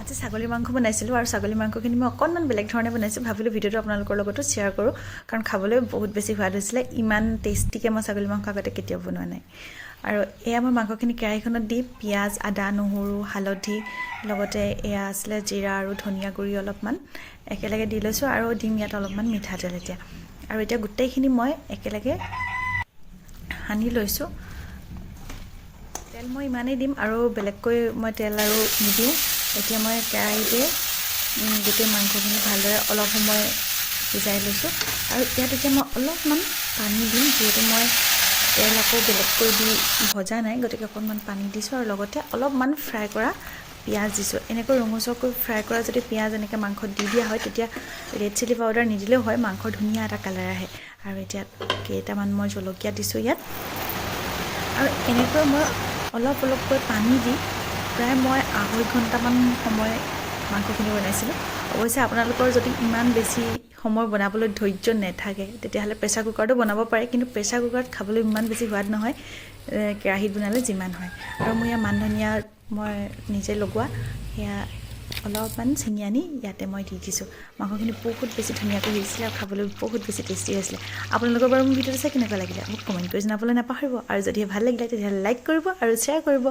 আজি ছাগলী মাংস বনাইছিলোঁ আৰু ছাগলী মাংসখিনি মই অকণমান বেলেগ ধৰণে বনাইছোঁ। ভাবিলোঁ ভিডিঅ'টো আপোনালোকৰ লগতো শ্বেয়াৰ কৰোঁ কাৰণ খাবলৈ বহুত বেছি সোৱাদ হৈছিলে। ইমান টেষ্টিকৈ মই ছাগলী মাংস আগতে কেতিয়াও বনোৱা নাই। আৰু এয়া মই মাংসখিনি কেৰাহীখনত দি পিঁয়াজ আদা নহৰু হালধি লগতে এয়া আছিলে জিৰা আৰু ধনিয়া গুড়ি অলপমান একেলগে দি লৈছোঁ আৰু দিম ইয়াত অলপমান মিঠাতেল এতিয়া। আৰু এতিয়া গোটেইখিনি মই একেলগে সানি লৈছোঁ। তেল মই ইমানেই দিম আৰু বেলেগকৈ মই তেল আৰু নিদিওঁ। এতিয়া মই কেৰাহীতে গোটেই মাংসখিনি ভালদৰে অলপ সময় সিজাই লৈছোঁ। আৰু ইয়াত এতিয়া মই অলপমান পানী দিম যিহেতু মই তেল আকৌ বেলেগকৈ দি ভজা নাই গতিকে অকণমান পানী দিছোঁ আৰু লগতে অলপমান ফ্ৰাই কৰা পিঁয়াজ দিছোঁ। এনেকৈ ৰঙচুৱাকৈ ফ্ৰাই কৰা যদি পিঁয়াজ এনেকৈ মাংসত দি দিয়া হয় তেতিয়া ৰেড চিলি পাউডাৰ নিদিলেও হয় মাংসৰ ধুনীয়া এটা কালাৰ আহে। আৰু এতিয়া কেইটামান মই জলকীয়া দিছোঁ ইয়াত। আৰু এনেকৈ মই অলপ অলপকৈ পানী দি প্ৰায় মই আঢ়ৈ ঘণ্টামান সময় মাংসখিনি বনাইছিলোঁ। অৱশ্যে আপোনালোকৰ যদি ইমান বেছি সময় বনাবলৈ ধৈৰ্য নাথাকে, তেতিয়াহ'লে প্ৰেছাৰ কুকাৰতো বনাব পাৰে, কিন্তু প্ৰেছাৰ কুকাৰত খাবলৈ ইমান বেছি সোৱাদ নহয় কেৰাহীত বনালে যিমান হয়। আৰু মোৰ ইয়াত মান ধনিয়া মই নিজে লগোৱা, সেয়া অলপমান ছিঙি আনি ইয়াতে মই দি দিছোঁ। মাংসখিনি বহুত বেছি ধুনীয়াকৈ হৈছিলে আৰু খাবলৈ বহুত বেছি টেষ্টি হৈছিলে। আপোনালোকৰ বাৰু মোৰ ভিডিঅ'টো চাই কেনেকুৱা লাগিলে মোক কমেণ্ট কৰি জনাবলৈ নাপাহৰিব। আৰু যদিহে ভালো লাগিলে, তেতিয়াহ'লে লাইক কৰিব আৰু শ্বেয়াৰ কৰিব।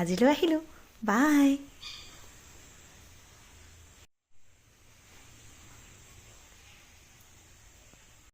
আজিলৈ আহিলোঁ। Bye.